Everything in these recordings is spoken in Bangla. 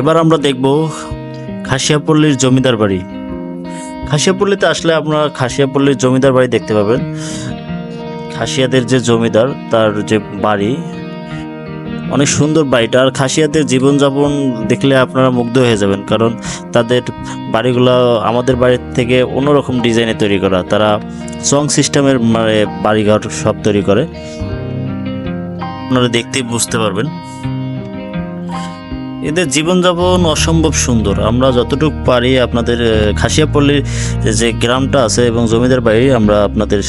এবার আমরা দেখব খাসিয়াপল্লীর জমিদার বাড়ি। খাসিয়াপল্লীতে আসলে আপনারা খাসিয়াপল্লীর জমিদার বাড়ি দেখতে পাবেন। খাসিয়াদের যে জমিদার, তার যে বাড়ি, অনেক সুন্দর বাড়িটা। আর খাসিয়াদের জীবনযাপন দেখলে আপনারা মুগ্ধ হয়ে যাবেন, কারণ তাদের বাড়িগুলো আমাদের বাড়ির থেকে অন্যরকম ডিজাইনে তৈরি করা। তারা সং সিস্টেমের মানে বাড়িঘর সব তৈরি করে। আপনারা দেখতেই বুঝতে পারবেন। এদের জীবনযাপন অসম্ভব সুন্দর। আমরা যতটুকু পারি আপনাদের খাসিয়াপল্লীর যে গ্রামটা আছে এবং জমিদার বাড়ি, আমরা আপনাদের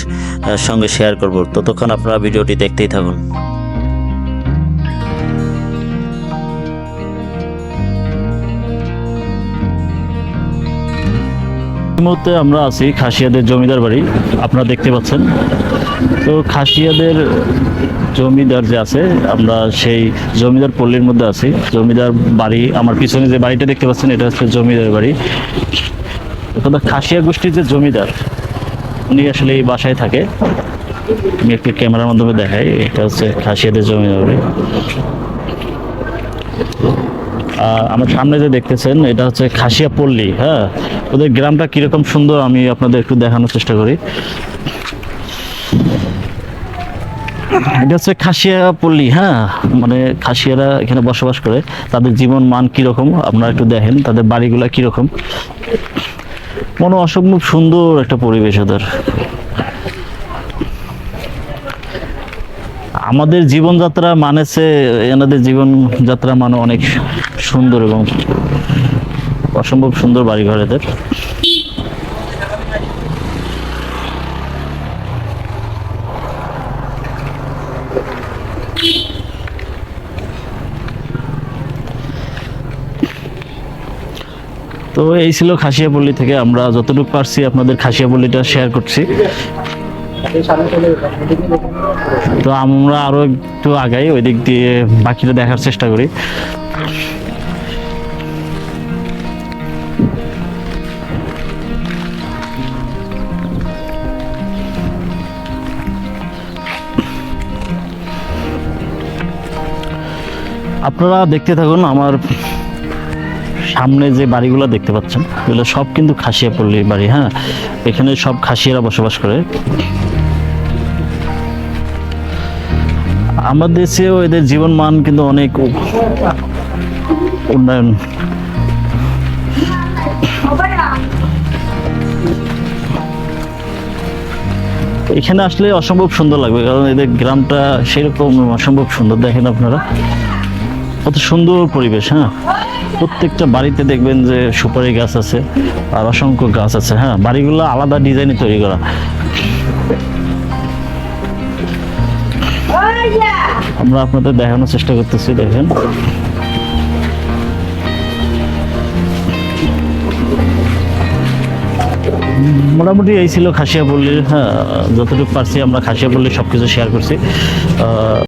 সঙ্গে শেয়ার করব। ততক্ষণ আপনারা ভিডিওটি দেখতেই থাকুন। মুহূর্তে আমরা আছি খাসিয়াদের জমিদার বাড়ি। আপনারা দেখতে পাচ্ছেন। তো খাসিয়াদের জমিদার যে আছে, আমরা সেই জমিদার পল্লীর মধ্যে আছি। জমিদার বাড়ি, আমার পিছনে যে বাড়িটা দেখতে পাচ্ছেন, এটা হচ্ছে জমিদার বাড়ি। এখানে খাসিয়া গোষ্ঠীর যে জমিদার, উনি আসলে এই বাসায় থাকে। আমি একটু ক্যামেরার মাধ্যমে দেখাই, এটা হচ্ছে খাসিয়াদের জমিদার বাড়ি। আমার সামনে যে দেখতেছেন, এটা হচ্ছে খাসিয়া পল্লী হ্যাঁ? ওদের গ্রামটা কীরকম সুন্দর, আমি আপনাদের একটু দেখানোর চেষ্টা করি। এটা হচ্ছে খাসিয়া পল্লী হ্যাঁ? মানে খাসিয়ারা এখানে বসবাস করে। তাদের জীবন মান কীরকম? আপনারা একটু দেখেন, তাদের বাড়িগুলা কীরকম? মনে অসম্ভব সুন্দর একটা পরিবেশ ওদের। আমাদের জীবনযাত্রা মানেছে, এনাদের জীবনযাত্রা মানে অনেক সুন্দর এবং অসম্ভব সুন্দর বাড়িঘর এদের। তো এই ছিল খাসিয়াপল্লী থেকে আমরা যতটুকু পারছি আপনাদের খাসিয়াপল্লীটা শেয়ার করছি। তো আমরা আরও একটু আগাই ওই দিক দিয়ে বাকিটা দেখার চেষ্টা করি। আপনারা দেখতে থাকুন আমার সামনে যে বাড়িগুলো দেখতে পাচ্ছেন, এগুলো সব কিন্তু খাসিয়া পল্লীর বাড়ি হ্যাঁ? এখানে সব খাসিয়ারা বসবাস করে। আমার দেশেও এদের জীবন মান কিন্তু অনেক উন্নয়ন। এখানে আসলে অসম্ভব সুন্দর লাগবে, কারণ এদের গ্রামটা সেরকম অসম্ভব সুন্দর, দেখেন আপনারা। কত সুন্দর পরিবেশ হ্যাঁ? প্রত্যেকটা বাড়িতে দেখবেন যে সুপারি গাছ আছে আর অসংখ্য গাছ আছে হ্যাঁ? বাড়িগুলো আলাদা ডিজাইনে তৈরি করা। আমরা আপনাদের দেখানোর চেষ্টা করতেছি, দেখেন। মোটামুটি এই ছিল খাসিয়া পল্লীর হ্যাঁ যতটুকু পারছি আমরা খাসিয়া পল্লীর সব কিছু শেয়ার করছি